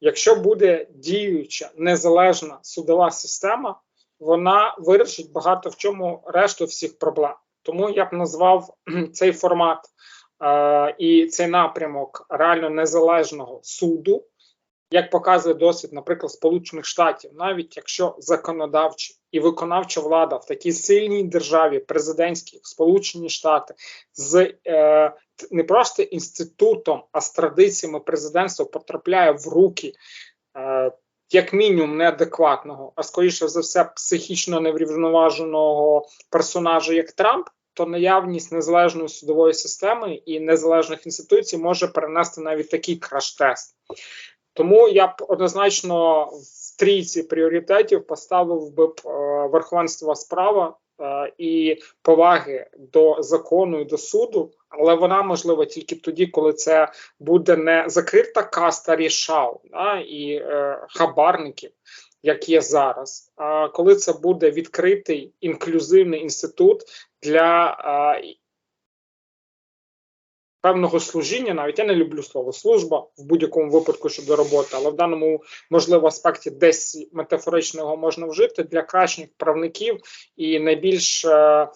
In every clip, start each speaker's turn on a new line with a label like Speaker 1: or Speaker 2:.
Speaker 1: Якщо буде діюча незалежна судова система, вона вирішить багато в чому решту всіх проблем. Тому я б назвав цей формат е, і цей напрямок реально незалежного суду, як показує досвід, наприклад, Сполучених Штатів, навіть якщо законодавча і виконавча влада в такій сильній державі, президентській, Сполучені Штати, з е, не просто інститутом, а з традиціями президентства потрапляє в руки. Е, як мінімум неадекватного, а скоріше за все, психічно неврівноваженого персонажа, як Трамп, то наявність незалежної судової системи і незалежних інституцій може перенести навіть такий краш-тест. Тому я б однозначно в трійці пріоритетів поставив би б е, верховенство справа е, і поваги до закону і до суду, але вона можлива тільки тоді, коли це буде не закрита каста рішал да, і е, хабарників, як є зараз. А коли це буде відкритий інклюзивний інститут для е, певного служіння, навіть я не люблю слово служба в будь-якому випадку щодо роботи, але в даному можливо аспекті десь метафорично його можна вжити для кращих правників і найбільш е,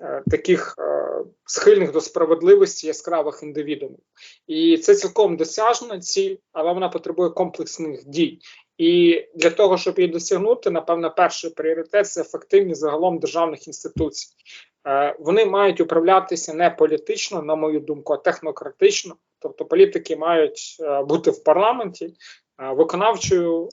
Speaker 1: е, таких е, схильних до справедливості яскравих індивідумів. І це цілком досяжна ціль, але вона потребує комплексних дій. І для того, щоб її досягнути, напевно, перший пріоритет це ефективність загалом державних інституцій. Е, вони мають управлятися не політично, на мою думку, а технократично. Тобто політики мають е, бути в парламенті, е, виконавчою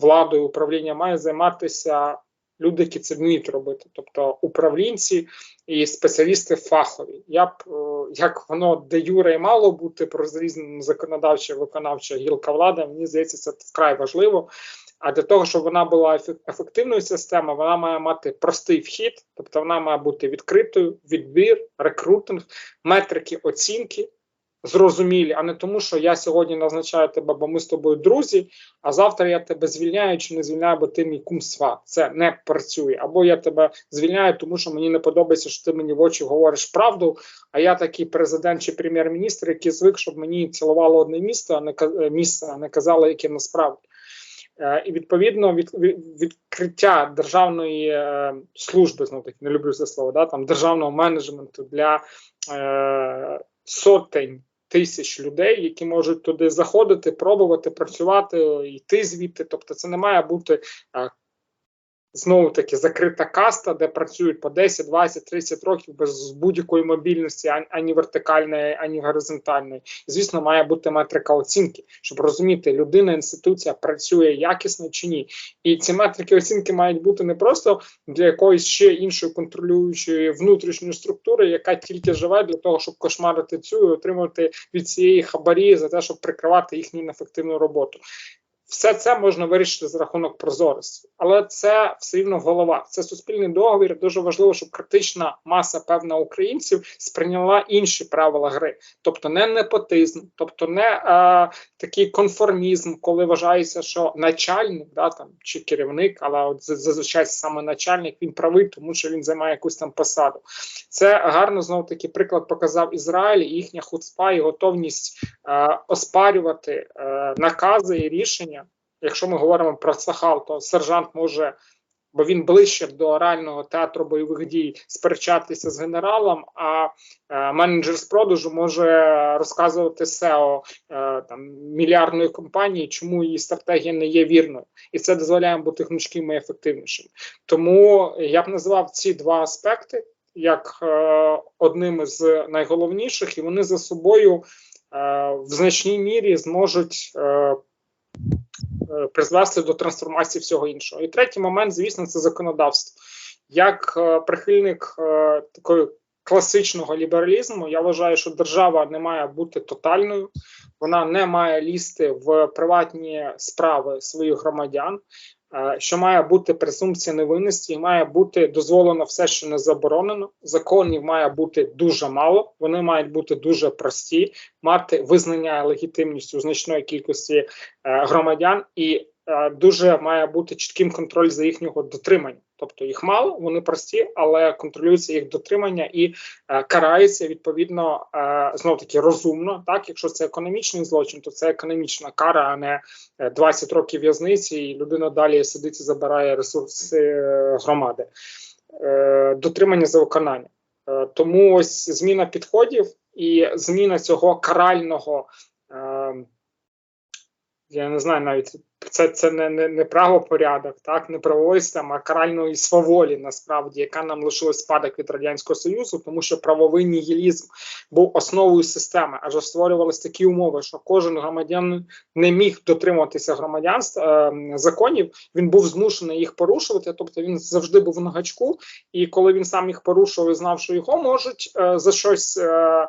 Speaker 1: владою управління має займатися люди, які це вміють робити, тобто управлінці і спеціалісти фахові. Я б як воно де юре і мало бути про різну законодавча виконавча гілка влади, мені здається, це вкрай важливо. А для того, щоб вона була ефективною системою, вона має мати простий вхід, тобто вона має бути відкритою, відбір, рекрутинг, метрики, оцінки зрозумілі, а не тому, що я сьогодні назначаю тебе, бо ми з тобою друзі, а завтра я тебе звільняю чи не звільняю, бо ти мій кум. Це не працює. Або я тебе звільняю, тому що мені не подобається, що ти мені в очі говориш правду. А я такий президент чи прем'єр-міністр, який звик, щоб мені цілувало одне місто, а не місце, а не казали, яке насправді. Е, і відповідно від, від відкриття державної е, служби знову таки не люблю це слово, да там державного менеджменту для е, сотень тисяч людей, які можуть туди заходити, пробувати працювати, йти звідти. Тобто, це не має бути е, знову таки закрита каста, де працюють по 10, 20, 30 років без будь-якої мобільності, ані вертикальної, ані горизонтальної. Звісно, має бути метрика оцінки, щоб розуміти, людина, інституція працює якісно чи ні. І ці метрики оцінки мають бути не просто для якоїсь ще іншої контролюючої внутрішньої структури, яка тільки живе для того, щоб кошмарити цю і отримати від цієї хабарі за те, щоб прикривати їхню неефективну роботу. Все це можна вирішити за рахунок прозорості, але це все рівно голова. Це суспільний договір. Дуже важливо, щоб критична маса певна українців сприйняла інші правила гри, тобто не непотизм, тобто не а, такий конформізм, коли вважається, що начальник да там чи керівник, але от зазвичай саме начальник він правий, тому що він займає якусь там посаду. Це гарно знову таки приклад показав Ізраїль, їхня хуцпа і готовність оспарювати е, накази і рішення якщо ми говоримо про Сахал, то сержант може, бо він ближче до реального театру бойових дій, сперечатися з генералом, а е, менеджер з продажу може розказувати е, там мільярдної компанії, чому її стратегія не є вірною, і це дозволяє бути гнучким і ефективнішим. Тому я б назвав ці два аспекти як е, одним з найголовніших, і вони за собою. Е, в значній мірі зможуть е, Е, призвести до трансформації всього іншого. І третій момент, звісно, це законодавство. Як прихильник такої класичного лібералізму, я вважаю, що держава не має бути тотальною, вона не має лізти в приватні справи своїх громадян. Е, що має бути презумпція невинності, і має бути дозволено все, що не заборонено. Законів має бути дуже мало, вони мають бути дуже прості, мати визнання легітимністю значної кількості е, громадян і дуже має бути чітким контроль за їхнього дотримання. Тобто їх мало, вони прості, але контролюється їх дотримання і е, карається відповідно е, знов таки розумно. Так, якщо це економічний злочин, то це економічна кара, а не е, 20 років в'язниці, і людина далі сидить і забирає ресурси е, громади. Е, дотримання за виконання. Е, тому ось зміна підходів і зміна цього карального. Я не знаю навіть це, це не, не, не правопорядок, так, не правової системи, а каральної сваволі, насправді, яка нам лишилась спадок від Радянського Союзу, тому що правовий нігілізм був основою системи, адже створювалися такі умови, що кожен громадянин не міг дотримуватися громадянства е, законів, він був змушений їх порушувати, тобто він завжди був на гачку, і коли він сам їх порушував і знав, що його можуть е, за щось. Е,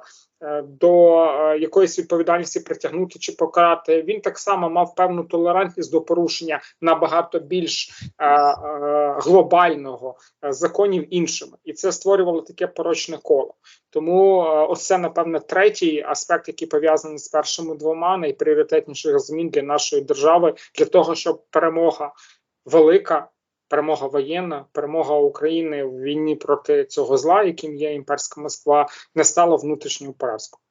Speaker 1: до е, якоїсь відповідальності притягнути чи покарати, він так само мав певну толерантність до порушення набагато більш е, е, глобального е, законів іншими, і це створювало таке порочне коло. Тому е, ось це, напевне, третій аспект, який пов'язаний з першими двома найпріоритетніших змін для нашої держави, для того, щоб перемога велика. Перемога воєнна, перемога України в війні проти цього зла, яким є імперська Москва, не стала внутрішньою поразкою.